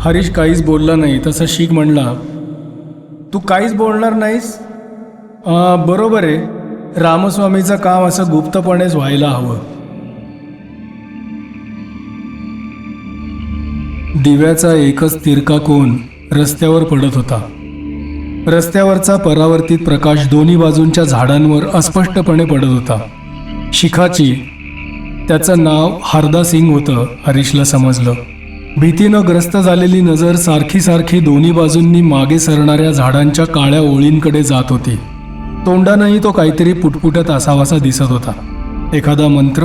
हरीश काहीच बोलला नाही तसा शीख म्हणला. तू काहीच बोलणार नाहीस? बरोबर आहे. रामस्वामीचं काम असं गुप्तपणेच व्हायला हवं. दिव्याचा एकच तिरका कोण रस्त्यावर पडत होता. रस्त्यावरचा परावर्तित प्रकाश दोन्ही बाजूंच्या झाडांवर अस्पष्टपणे पडत होता. शिखाची त्याचं नाव हरदा सिंग होतं हरीशला समजलं. भीतीनं ग्रस्त झालेली नजर सारखी सारखी दोन्ही बाजूंनी मागे सरणाऱ्या झाडांच्या काळ्या ओळींकडे जात होती. तोंडानंही तो काहीतरी पुटपुटत असावासा दिसत होता. एखादा मंत्र?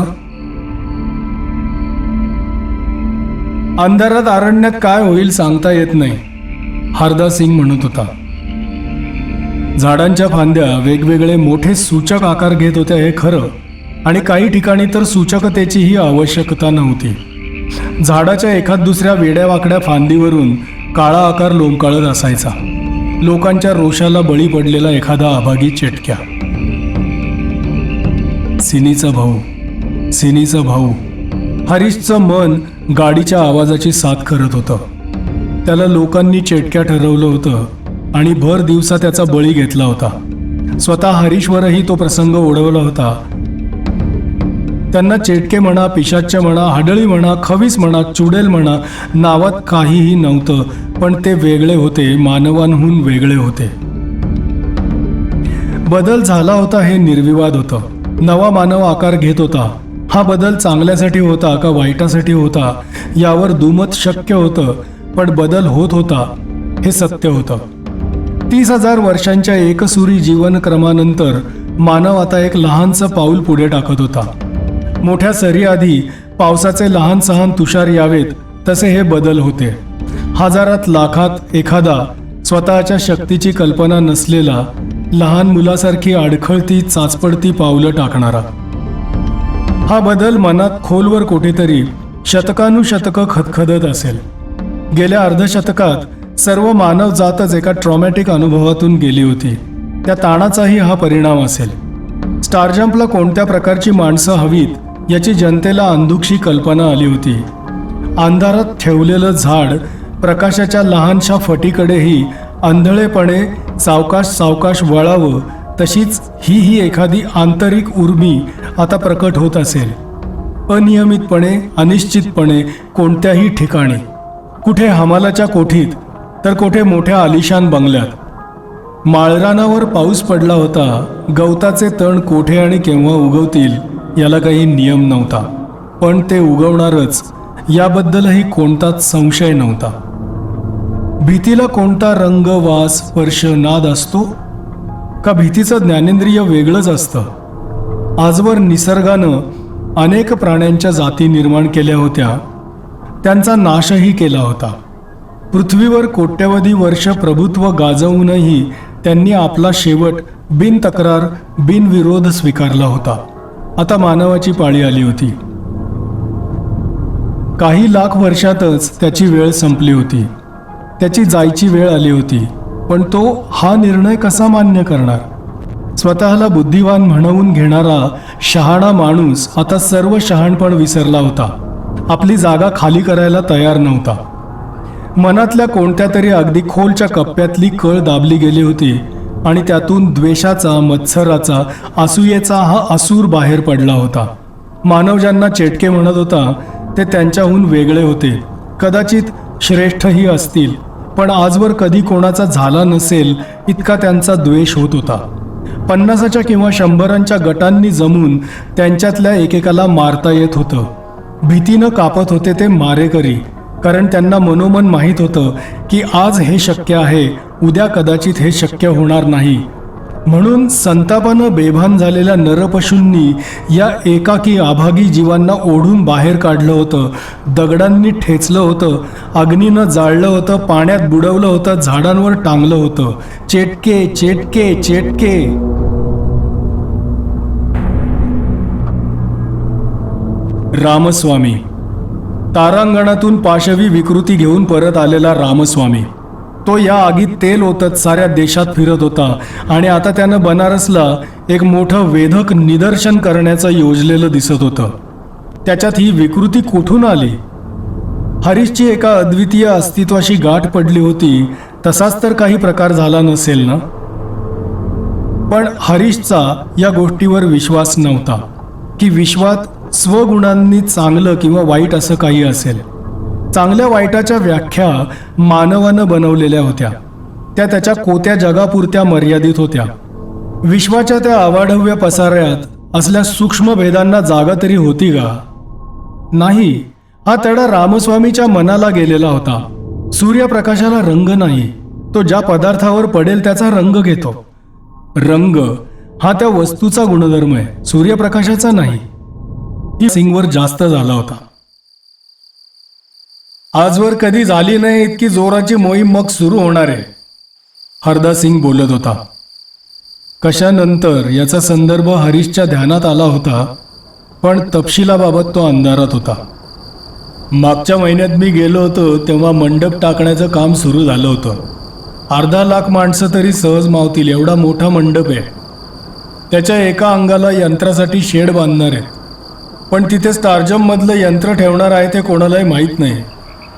अंधारात अरण्यात काय होईल सांगता येत नाही हरदा सिंग म्हणत होता. झाडांच्या फांद्या वेगवेगळे मोठे सूचक आकार घेत होत्या हे खरं आणि काही ठिकाणी तर सूचकतेचीही आवश्यकता नव्हती. झाडाच्या एखाद दुसऱ्या वेड्या वाकड्या फांदीवरून काळा आकार लोंबकाळत असायचा. लोकांच्या रोषाला बळी पडलेला एखादा अभागी चेटक्या. सिनीचा भाऊ सिनीचा भाऊ. हरीशचं मन गाडीच्या आवाजाची साथ करत होतं. त्याला लोकांनी चेटक्या ठरवलं होतं आणि भर दिवसा त्याचा बळी घेतला होता. स्वतः हरीशवरही तो प्रसंग ओढवला होता. त्यांना चेटके म्हणा पिशाच्य म्हणा हाडळी म्हणा खवीस म्हणा चुडेल म्हणा नावात काहीही नव्हतं पण ते वेगळे होते मानवांहून वेगळे होते. बदल झाला होता हे निर्विवाद होतं. नवा मानव आकार घेत होता. हा बदल चांगल्यासाठी होता का वाईटासाठी होता यावर दुमत शक्य होतं पण बदल होत होता हे सत्य होतं. तीस हजार वर्षांच्या एकसुरी जीवनक्रमानंतर मानव आता एक लहानसं पाऊल पुढे टाकत होता. मोठ्या सरीआधी पावसाचे लहान सहान तुषार यावेत तसे हे बदल होते. हजारात लाखात एखादा स्वतःच्या शक्तीची कल्पना नसलेला लहान मुलासारखी अडखळती चाचपडती पावलं टाकणारा. हा बदल मनात खोलवर कुठेतरी शतकानुशतकं खदखदत असेल. गेल्या अर्धशतकात सर्व मानव जातच एका ट्रॉमॅटिक अनुभवातून गेली होती. त्या ताणाचाही हा परिणाम असेल. स्टारजम्पला कोणत्या प्रकारची माणसं हवीत याची जनतेला अंधुकशी कल्पना आली होती. अंधारात ठेवलेलं झाड प्रकाशाच्या लहानशा फटीकडेही आंधळेपणे सावकाश सावकाश वळावं तशीच ही ही एखादी आंतरिक उर्मी आता प्रकट होत असेल. अनियमितपणे अनिश्चितपणे कोणत्याही ठिकाणी. कुठे हमालाच्या कोठीत तर कुठे मोठ्या आलिशान बंगल्यात. माळरानावर पाऊस पडला होता गवताचे तण कोठे आणि केव्हा उगवतील याला काही नियम नव्हता. पण ते उगवणारच. याबद्दलही कोणताच संशय नव्हता. भीतीला कोणता रंग वास स्पर्श नाद असतो? का भीतीचं ज्ञानेंद्रिय वेगळंच असतं? आजवर निसर्गानं अनेक प्राण्यांच्या जाती निर्माण केल्या होत्या. त्यांचा नाशही केला होता. पृथ्वीवर कोट्यवधी वर्ष प्रभुत्व गाजवूनही त्यांनी आपला शेवट बिनतक्रार बिनविरोध स्वीकारला होता. आता मानवाची पाळी आली होती. काही लाख वर्षातच त्याची वेळ संपली होती. त्याची जायची वेळ आली होती. पण तो हा निर्णय कसा मान्य करणार? स्वतःला बुद्धिवान म्हणवून घेणारा शहाणा माणूस आता सर्व शहाणपण विसरला होता. आपली जागा खाली करायला तयार नव्हता. मनातल्या कोणत्या तरी अगदी खोलच्या कप्प्यातली कळ दाबली गेली होती. आणि त्यातून द्वेषाचा मत्सराचा असूयेचा हा असूर बाहेर पडला होता. मानव ज्यांना चेटके म्हणत होता ते त्यांच्याहून वेगळे होते. कदाचित श्रेष्ठही असतील पण आजवर कधी कोणाचा झाला नसेल इतका त्यांचा द्वेष होत होता. पन्नासाच्या किंवा शंभरांच्या गटांनी जमून त्यांच्यातल्या एकेकाला मारता येत होतं. भीतीनं कापत होते ते मारेकरी. कारण त्यांना मनोमन माहीत होतं की आज हे शक्य आहे उद्या कदाचित हे शक्य होणार नाही. म्हणून संतापानं बेभान झालेल्या नरपशूंनी या एकाकी आभागी जीवांना ओढून बाहेर काढलं होतं दगडांनी ठेचलं होतं अग्नीनं जाळलं होतं पाण्यात बुडवलं होतं झाडांवर टांगलं होतं. चेटके चेटके चेटके. रामस्वामी तारांगणातून पाशवी विकृती घेऊन परत आलेला रामस्वामी. तो या आगीत तेल ओतत साऱ्या देशात फिरत होता आणि आता त्यानं बनारसला एक मोठं वेधक निदर्शन करण्याचं योजलेलं दिसत होतं. त्याच्यात ही विकृती कुठून आली? हरीशची एका अद्वितीय अस्तित्वाशी गाठ पडली होती तसाच तर काही प्रकार झाला नसेल ना? पण हरीशचा या गोष्टीवर विश्वास नव्हता की विश्वात स्वगुणांनी चांगलं किंवा वाईट असं काही असेल. चांगल्या वाईटाच्या व्याख्या मानवानं बनवलेल्या होत्या. त्या त्याच्या कोत्या जगापुरत्या मर्यादित होत्या. विश्वाच्या त्या अवाढव्य पसाऱ्यात असल्या सूक्ष्म भेदांना जागा तरी होती का? नाही. हा तडा रामस्वामीच्या मनाला गेलेला होता. सूर्यप्रकाशाला रंग नाही. तो ज्या पदार्थावर पडेल त्याचा रंग घेतो. रंग हा त्या वस्तूचा गुणधर्म आहे. सूर्यप्रकाशाचा नाही. सिंगवर जास्त झाला होता. आजवर कधी झाली नाही इतकी जोराची मोहीम मग सुरू होणार आहे हरदा सिंग बोलत होता. कशानंतर याचा संदर्भ हरीशच्या ध्यानात आला होता पण तपशिलाबाबत तो अंधारात होता. मागच्या महिन्यात मी गेलो होतो तेव्हा मंडप टाकण्याचं काम सुरू झालं होतं. अर्धा लाख माणसं तरी सहज मावतील एवढा मोठा मंडप आहे. त्याच्या एका अंगाला यंत्रासाठी शेड बांधणार आहे. पण तिथे स्टारजममधलं यंत्र ठेवणार आहे ते कोणालाही माहीत नाही.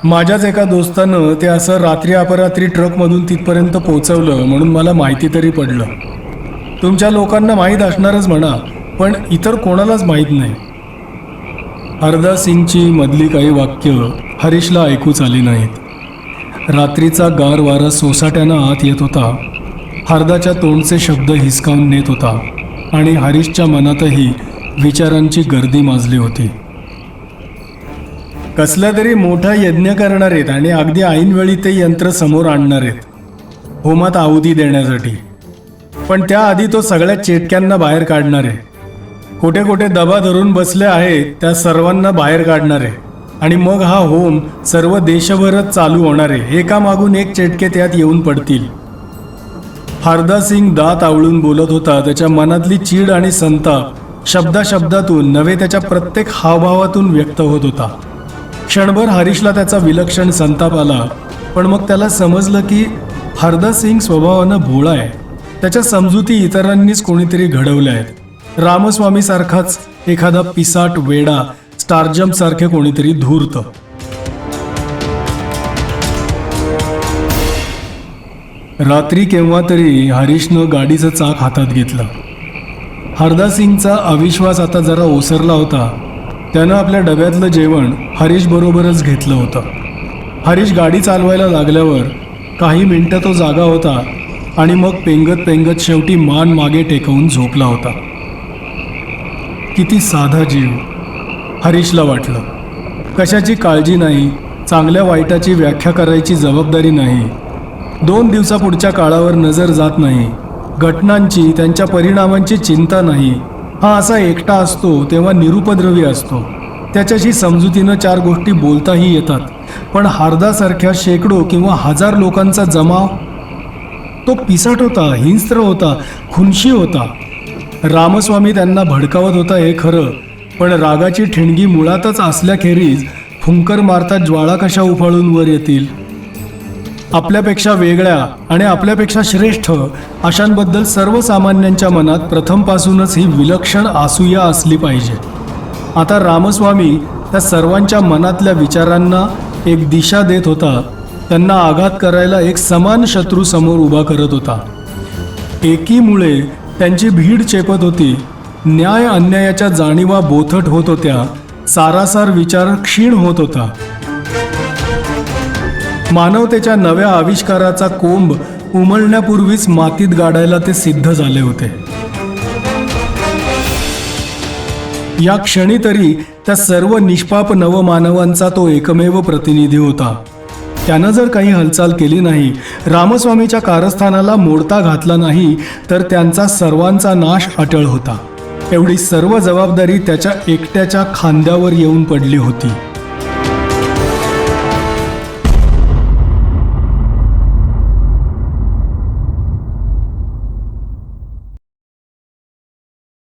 माझ्याच एका दोस्तानं ते असं रात्री अपरात्री ट्रकमधून तिथपर्यंत पोहोचवलं म्हणून मला माहिती तरी पडलं. तुमच्या लोकांना माहीत असणारच म्हणा पण इतर कोणालाच माहीत नाही. हरदा सिंगची मधली काही वाक्य हरीशला ऐकूच आली नाहीत. रात्रीचा गार वारा सोसाट्यानं आत येत होता. हरदाच्या तोंडचे शब्द हिसकावून नेत होता आणि हरीशच्या मनातही विचारांची गर्दी माजली होती. कसला तरी मोठा यज्ञ करणार आहेत आणि अगदी ऐनवेळी ते यंत्र समोर आणणार आहेत होमात आहुती देण्यासाठी. पण त्याआधी तो सगळ्या चेटक्यांना बाहेर काढणार आहे. कुठे कुठे दबा धरून बसले आहेत त्या सर्वांना बाहेर काढणार आहे. आणि मग हा होम सर्व देशभरच चालू होणार आहे. एका मागून एक चेटके त्यात येऊन पडतील. हरदा सिंग दात आवळून बोलत होता त्याच्या मनातली चीड आणि संताप शब्दाशब्दातून नव्हे त्याच्या प्रत्येक हावभावातून व्यक्त होत होता. क्षणभर हरीशला त्याचा विलक्षण संताप आला पण मग त्याला समजलं की हरदा सिंग स्वभावानं भोळा आहे. त्याच्या समजुती इतरांनीच कोणीतरी घडवल्या आहेत. रामस्वामी सारखाच एखादा पिसाट वेडा स्टारजम सारखे कोणीतरी धूर्त. रात्री केव्हा तरी हरीशनं गाडीचं चाक हातात घेतलं. हरदा सिंगचा अविश्वास आता जरा ओसरला होता. त्यानं आपल्या डब्यातलं जेवण हरीशबरोबरच घेतलं होतं. हरीश गाडी चालवायला लागल्यावर काही मिनटं तो जागा होता आणि मग पेंगत पेंगत शेवटी मान मागे टेकवून झोपला होता. किती साधा जीव हरीशला वाटलं. कशाची काळजी नाही चांगल्या वाईटाची व्याख्या करायची जबाबदारी नाही. दोन दिवसापुढच्या काळावर नजर जात नाही. घटनांची त्यांच्या परिणामांची चिंता नाही. हा असा एकटा असतो तेव्हा निरुपद्रवी असतो. त्याच्याशी समजुतीनं चार गोष्टी बोलताही येतात. पण हार्दासारख्या शेकडो किंवा हजार लोकांचा जमाव तो पिसाट होता हिंस्त्र होता खुनशी होता. रामस्वामी त्यांना भडकावत होता हे खरं. पण रागाची ठिणगी मुळातच असल्याखेरीज फुंकर मारता ज्वाळा कशा उफाळून वर येतील? आपल्यापेक्षा वेगळ्या आणि आपल्यापेक्षा श्रेष्ठ अशांबद्दल सर्वसामान्यांच्या मनात प्रथमपासूनच ही विलक्षण आसूया असली पाहिजे. आता रामस्वामी त्या सर्वांच्या मनातल्या विचारांना एक दिशा देत होता. त्यांना आघात करायला एक समान शत्रू समोर उभा करत होता. एकीमुळे त्यांची भीड चेपत होती. न्याय अन्यायाच्या जाणीवा बोथट होत होत्या. सारासार विचार क्षीण होत होता. मानवतेच्या नव्या आविष्काराचा कोंब उमलण्यापूर्वीच मातीत गाडायला ते सिद्ध झाले होते. या क्षणी तरी त्या सर्व निष्पाप नवमानवांचा तो एकमेव प्रतिनिधी होता. त्यानं जर काही हालचाल केली नाही रामस्वामीच्या कारस्थानाला मोडता घातला नाही तर त्यांचा सर्वांचा नाश अटळ होता. एवढी सर्व जबाबदारी त्याच्या एकट्याच्या खांद्यावर येऊन पडली होती.